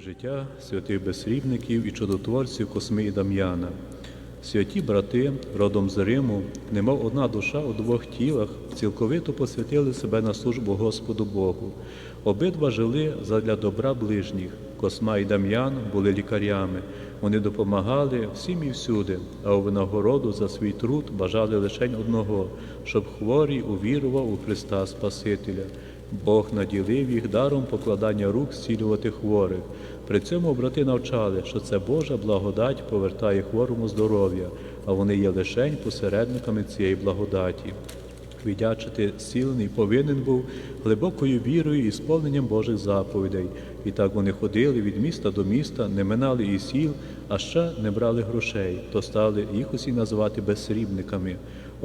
Життя святих безсрібників і чудотворців Косми і Дам'яна. Святі брати, родом з Риму, немов одна душа у двох тілах, цілковито посвятили себе на службу Господу Богу. Обидва жили задля добра ближніх. Косма і Дам'ян були лікарями. Вони допомагали всім і всюди, а у винагороду за свій труд бажали лише одного, щоб хворий увірував у Христа Спасителя. Бог наділив їх даром покладання рук зцілювати хворих. При цьому брати навчали, що це Божа благодать повертає хворому здоров'я, а вони є лишень посередниками цієї благодаті. Віддячити зцілений повинен був глибокою вірою і сповненням Божих заповідей. І так вони ходили від міста до міста, не минали і сіл, а ще не брали грошей, то стали їх усі називати безсрібниками.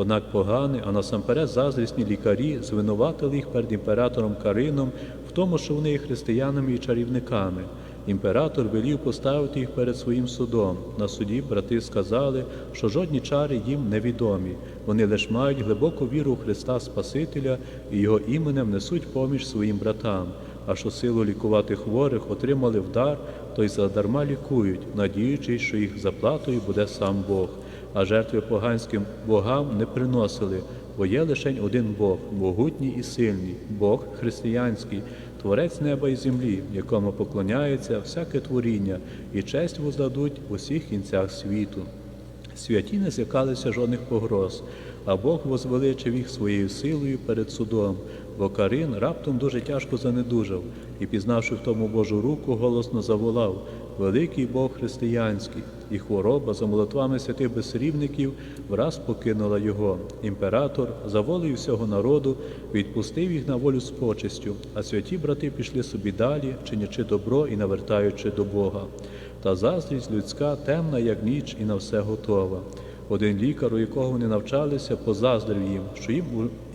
Однак погані, а насамперед заздрісні лікарі звинуватили їх перед імператором Карином в тому, що вони є християнами і чарівниками. Імператор велів поставити їх перед своїм судом. На суді брати сказали, що жодні чари їм невідомі. Вони лише мають глибоку віру в Христа Спасителя і його іменем несуть поміж своїм братам. А що силу лікувати хворих отримали в дар, то й задарма лікують, надіючись, що їх заплатою буде сам Бог. А жертви поганським богам не приносили, бо є лише один Бог, могутній і сильний, Бог християнський, Творець неба і землі, якому поклоняється всяке творіння, і честь воздадуть в усіх кінцях світу. Святі не злякалися жодних погроз, а Бог возвеличив їх своєю силою перед судом, бо Карин раптом дуже тяжко занедужав і, пізнавши в тому Божу руку, голосно заволав Великий Бог християнський, і хвороба за молитвами святих безсрібників враз покинула його. Імператор, за волею всього народу, відпустив їх на волю з почестю, а святі брати пішли собі далі, чинячи добро і навертаючи до Бога. Та заздрість людська темна, як ніч, і на все готова. Один лікар, у якого вони навчалися, позаздрив їм, що їм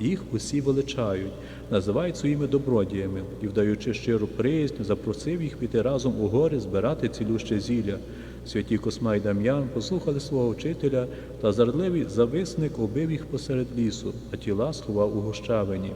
їх усі величають, називають своїми добродіями і, вдаючи щиру приязнь, запросив їх піти разом у гори збирати цілюще зілля. Святі Косма й Дам'ян послухали свого вчителя, та зардливий зависник убив їх посеред лісу, а тіла сховав у гущавині.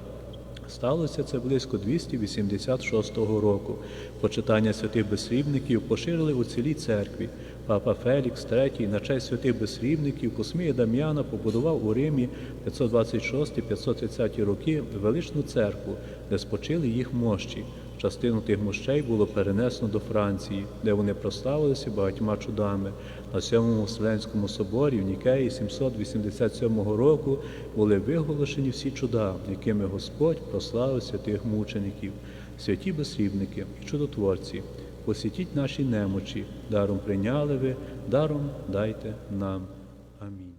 Сталося це близько 286 року. Почитання святих безсрібників поширили у цілій церкві. Папа Фелікс III на честь святих безсрібників Космія Дам'яна побудував у Римі 526-530 роки величну церкву, де спочили їх мощі. Частину тих мощей було перенесено до Франції, де вони прославилися багатьма чудами. На сьомому Вселенському соборі в Нікеї 787 року були виголошені всі чуда, якими Господь прославив святих мучеників, святі безсрібники і чудотворці. Посвятіть наші немочі, даром прийняли ви, даром дайте нам. Амінь.